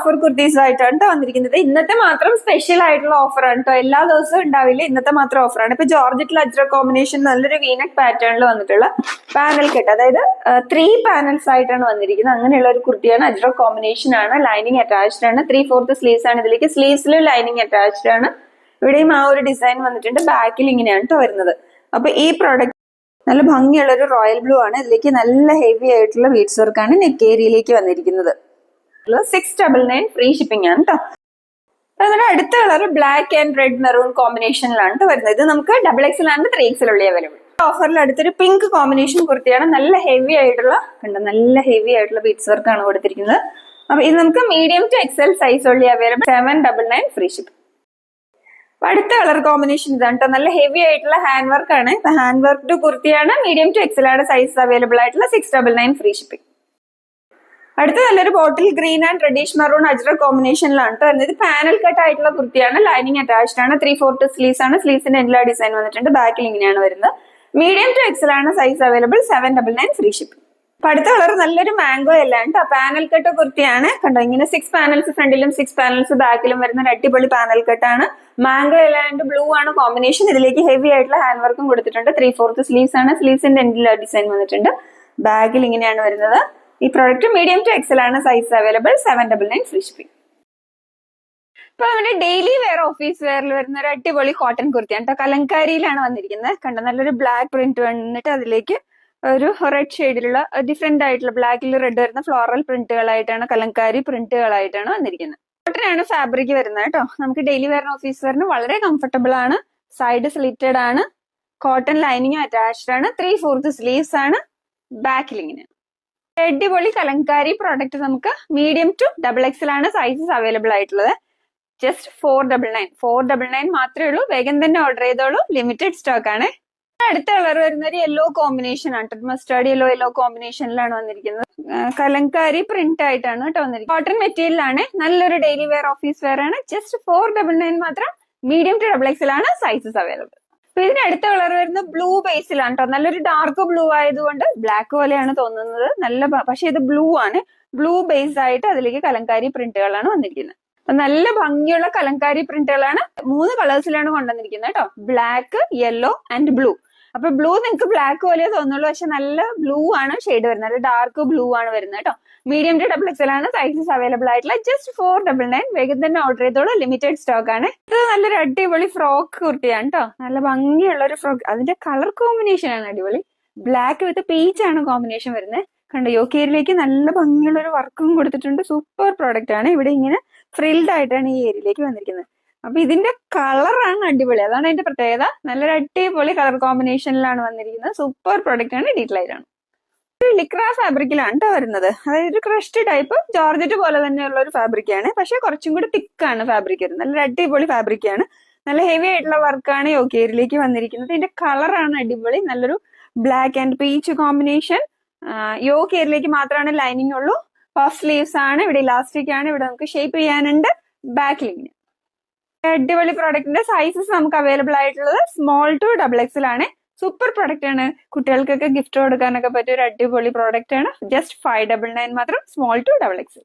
Offer kurtis ആയിട്ടാണ് തന്നിരിക്കുന്നത് വന്നിരിക്കുന്നത്. ഇന്നത്തെ മാത്രം സ്പെഷ്യൽ ആയിട്ടുള്ള ഓഫർ ആണ് കേട്ടോ എല്ലാ ദിവസവും ഉണ്ടാവില്ല. ഇന്നത്തെ മാത്രം ഓഫറാണ് ഇപ്പൊ ജോർജറ്റ് അജ്ര കോമ്പിനേഷൻ നല്ലൊരു വീനക് പാറ്റേണിൽ വന്നിട്ടുള്ള പാനൽ കെട്ട് അതായത് ത്രീ പാനൽസ് ആയിട്ടാണ് വന്നിരിക്കുന്നത്. അങ്ങനെയുള്ള ഒരു കുർത്തിയാണ് അജ്ര കോമ്പിനേഷൻ ആണ്. ലൈനിങ് അറ്റാച്ച്ഡ് ആണ്. ത്രീ ഫോർത്ത് സ്ലീവ്സ് ആണ് ഇതിലേക്ക്. സ്ലീവ്സിലും ലൈനിങ് അറ്റാച്ച്ഡ് ആണ്. ഇവിടെയും ആ ഒരു ഡിസൈൻ വന്നിട്ടുണ്ട്. ബാക്കിൽ ഇങ്ങനെയാണ് കേട്ടോ വരുന്നത്. അപ്പൊ ഈ പ്രോഡക്റ്റ് നല്ല ഭംഗിയുള്ള ഒരു റോയൽ ബ്ലൂ ആണ്. ഇതിലേക്ക് നല്ല ഹെവി ആയിട്ടുള്ള ബീഡ്സ് വർക്കാണ് നെക്ക് ഏരിയയിലേക്ക് വന്നിരിക്കുന്നത്. Six double nine free shipping ആണ് കേട്ടോ അതുപോലെ അടുത്ത colour black and red maroon കോമ്പിനേഷനിലാണ് വരുന്നത്. ഇത് നമുക്ക് double XL and three XL ഉള്ള അവൈലബിൾ ഓഫറിൽ അടുത്തൊരു പിങ്ക് കോമ്പിനേഷൻ കുർത്തിയാണ് നല്ല ഹെവി ആയിട്ടുള്ള കണ്ട? നല്ല ഹെവി ആയിട്ടുള്ള ബീഡ്സ് വർക്കാണ് കൊടുത്തിരിക്കുന്നത്. അപ്പൊ ഇത് നമുക്ക് മീഡിയം ടു എക്സൽ സൈസ് ഉള്ളി available seven double nine free ship അടുത്ത കളർ കോമ്പിനേഷൻ ഇതാണ് കേട്ടോ നല്ല ഹെവി ആയിട്ടുള്ള ഹാൻഡ് വർക്ക് ആണ്. ഹാൻഡ് വർക്ക് ടു കുർത്തിയാണ് മീഡിയം ടു എക്സൽ ആണ് സൈസ് അവൈലബിൾ ആയിട്ടുള്ള six double nine free shipping അടുത്ത നല്ലൊരു bottle green and reddish maroon ajrakh കോമ്പിനേഷനിലാണ് കേട്ടോ ഇത് പാനൽ കട്ട് ആയിട്ടുള്ള കുർത്തിയാണ്. ലൈനിങ് അറ്റാച്ച്ഡ് ആണ്. ത്രീ ഫോർത്ത് സ്ലീവ്സ് ആണ്. സ്ലീവ്സിന്റെ എല്ലാ ഡിസൈൻ വന്നിട്ടുണ്ട്. ബാക്കിൽ ഇങ്ങനെയാണ് വരുന്നത്. മീഡിയം ടു എക്സൽ ആണ് size available seven double nine free shipping അപ്പൊ അടുത്ത കളർ നല്ലൊരു മാംഗോ എല്ലാം കേട്ടോ പാനൽ കട്ട് കുർത്തിയാണ്. കണ്ടോ ഇങ്ങനെ സിക്സ് പാനൽസ് ഫ്രണ്ടിലും സിക്സ് പാനൽസ് ബാക്കിലും വരുന്ന ഒരു അടിപൊളി പാനൽ കട്ടാണ് മാംഗോ അല്ലാണ്ട് ബ്ലൂ ആണ് കോമ്പിനേഷൻ ഇതിലേക്ക് ഹെവി ആയിട്ടുള്ള ഹാൻഡ് വർക്കും കൊടുത്തിട്ടുണ്ട്. ത്രീ ഫോർത്ത് സ്ലീവ്സ് ആണ്. സ്ലീവ്സിന്റെ എൻഡിൽ ഡിസൈൻ വന്നിട്ടുണ്ട്. ബാഗിൽ ഇങ്ങനെയാണ് വരുന്നത്. ഈ പ്രോഡക്റ്റ് മീഡിയം ടു എക്സൽ ആണ് size available seven double nine free shipping ഇപ്പൊ നമ്മുടെ ഡെയിലി വെയർ ഓഫീസ് വെയറിൽ വരുന്ന ഒരു അടിപൊളി കോട്ടൺ കുർത്തിയാണ് കേട്ടോ കലങ്കാരിയിലാണ് വന്നിരിക്കുന്നത്. കണ്ടോ? നല്ലൊരു ബ്ലാക്ക് പ്രിന്റ് വന്നിട്ട് അതിലേക്ക് ഒരു റെഡ് ഷെയ്ഡിലുള്ള ഡിഫറെന്റ് ആയിട്ടുള്ള ബ്ലാക്കിൽ റെഡ് വരുന്ന ഫ്ലോറൽ പ്രിന്റുകളായിട്ടാണ് കലങ്കാരി പ്രിന്റുകളായിട്ടാണ് വന്നിരിക്കുന്നത്. കോട്ടൺ ആണ് ഫാബ്രിക് വരുന്നത് കേട്ടോ നമുക്ക് ഡെയിലി വെയർ ഓഫീസ് വെയറിന് വളരെ കംഫർട്ടബിൾ ആണ്. സൈഡ് സ്ലിറ്റഡ് ആണ്. കോട്ടൺ ലൈനിങ് അറ്റാച്ച്ഡ് ആണ്. ത്രീ ഫോർത്ത് സ്ലീവ്സ് ആണ്. ബാക്കിലിങ്ങിന് അടിപൊളി കലങ്കാരി പ്രോഡക്റ്റ് നമുക്ക് മീഡിയം ടു ഡബിൾ എക്സൽ ആണ് സൈസസ് അവൈലബിൾ ആയിട്ടുള്ളത്. Just four double nine four double nine മാത്രമേ ഉള്ളൂ. വേഗം തന്നെ ഓർഡർ ചെയ്തോളൂ. ലിമിറ്റഡ് സ്റ്റോക്ക് ആണ്. അടുത്ത കളർ വരുന്ന ഒരു യെല്ലോ കോമ്പിനേഷൻ ആണ് മസ്റ്റാർഡ് യെല്ലോ യെല്ലോ കോമ്പിനേഷനിലാണ് വന്നിരിക്കുന്നത്. കലങ്കാരി പ്രിന്റ് ആയിട്ടാണ് കേട്ടോ വന്നിരിക്കുന്നത്. കോട്ടൺ മെറ്റീരിയൽ ആണ് നല്ലൊരു ഡെയിലി വെയർ ഓഫീസ് വെയർ ആണ്. ജസ്റ്റ് ഫോർ ഡബിൾ നയൻ മാത്രം മീഡിയം ടു ഡബിൾ എക്സൽ ആണ് സൈസസ് അവൈലബിൾ ഇതിന് അടുത്ത കളർ വരുന്നത് ബ്ലൂ ബേസിലാണ് കേട്ടോ നല്ലൊരു ഡാർക്ക് ബ്ലൂ ആയതുകൊണ്ട് ബ്ലാക്ക് പോലെയാണ് തോന്നുന്നത്. നല്ല പക്ഷെ ഇത് ബ്ലൂ ആണ്. ബ്ലൂ ബേസ് ആയിട്ട് അതിലേക്ക് കലങ്കാരി പ്രിന്റുകളാണ് വന്നിരിക്കുന്നത്. നല്ല ഭംഗിയുള്ള കലങ്കാരി പ്രിന്റുകളാണ് മൂന്ന് കളേഴ്സിലാണ് കൊണ്ടുവന്നിരിക്കുന്നത് കേട്ടോ ബ്ലാക്ക് യെല്ലോ ആൻഡ് ബ്ലൂ. അപ്പൊ ബ്ലൂ നിങ്ങൾക്ക് ബ്ലാക്ക് പോലെ തോന്നുള്ളൂ പക്ഷെ നല്ല ബ്ലൂ ആണ് ഷെയ്ഡ് വരുന്നത്. ഡാർക്ക് ബ്ലൂ ആണ് വരുന്നത് കേട്ടോ മീഡിയം ടു ഡബിൾ എക്സൽ ആണ്. സൈസസ് അവൈലബിൾ ആയിട്ടുള്ള ജസ്റ്റ് ഫോർ ഡബിൾ നയൻ വേഗം തന്നെ ഓർഡർ ചെയ്തോളൂ. ലിമിറ്റഡ് സ്റ്റോക്ക് ആണ്. ഇത് നല്ലൊരു അടിപൊളി ഫ്രോക്ക് കുർത്തിയാണ് കേട്ടോ നല്ല ഭംഗിയുള്ള ഒരു ഫ്രോക്ക് അതിന്റെ കളർ കോമ്പിനേഷൻ ആണ് അടിപൊളി. ബ്ലാക്ക് വിത്ത് പീച്ച് ആണ് കോമ്പിനേഷൻ വരുന്നത്. കണ്ടോ? യോക്കേരിലേക്ക് നല്ല ഭംഗിയുള്ള ഒരു വർക്കും കൊടുത്തിട്ടുണ്ട്. സൂപ്പർ പ്രോഡക്റ്റ് ആണ്. ഇവിടെ ഇങ്ങനെ ഫ്രിൽഡ് ആയിട്ടാണ് ഈ ഏരിയയിലേക്ക് വന്നിരിക്കുന്നത്. അപ്പൊ ഇതിന്റെ കളറാണ് അടിപൊളി. അതാണ് അതിന്റെ പ്രത്യേകത. നല്ലൊരു അടിപൊളി കളർ കോമ്പിനേഷനിലാണ് വന്നിരിക്കുന്നത്. സൂപ്പർ പ്രോഡക്റ്റ് ആണ് ഡീറ്റെയിൽ ആണ്. ലിക്രാ ഫാബ്രിക്കിലാണ് കേട്ടോ വരുന്നത്. അതായത് ഒരു ക്രഷ്ഡ് ടൈപ്പ് ജോർജറ്റ് പോലെ തന്നെയുള്ള ഒരു ഫാബ്രിക്കാണ് പക്ഷെ കുറച്ചും കൂടി തിക്കാണ് ഫാബ്രിക് വരുന്നത് നല്ലൊരു അടിപൊളി ഫാബ്രിക് ആണ്. നല്ല ഹെവി ആയിട്ടുള്ള വർക്കാണ് യോക്കേരിലേക്ക് വന്നിരിക്കുന്നത്. ഇതിന്റെ കളറാണ് അടിപൊളി. നല്ലൊരു ബ്ലാക്ക് ആൻഡ് പീച്ച് കോമ്പിനേഷൻ യോ ഏരിയയിലേക്ക് മാത്രമാണ് ലൈനിങ് ഉള്ളൂ. പഫ് സ്ലീവ്സ് ആണ്. ഇവിടെ ഇലാസ്റ്റിക് ആണ്. ഇവിടെ നമുക്ക് ഷേപ്പ് ചെയ്യാനുണ്ട്. ബാക്ക് ലിങ്ങിന് അടിപൊളി പ്രോഡക്റ്റിന്റെ സൈസസ് നമുക്ക് അവൈലബിൾ ആയിട്ടുള്ളത് സ്മോൾ ടു ഡബിൾ എക്സൽ ആണ് സൂപ്പർ പ്രോഡക്റ്റ് ആണ്. കുട്ടികൾക്കൊക്കെ ഗിഫ്റ്റ് കൊടുക്കാനൊക്കെ പറ്റിയ ഒരു അടിപൊളി പ്രോഡക്റ്റ് ആണ്. ജസ്റ്റ് ഫൈവ് ഡബിൾ നയൻ മാത്രം സ്മോൾ ടു ഡബിൾ എക്സൽ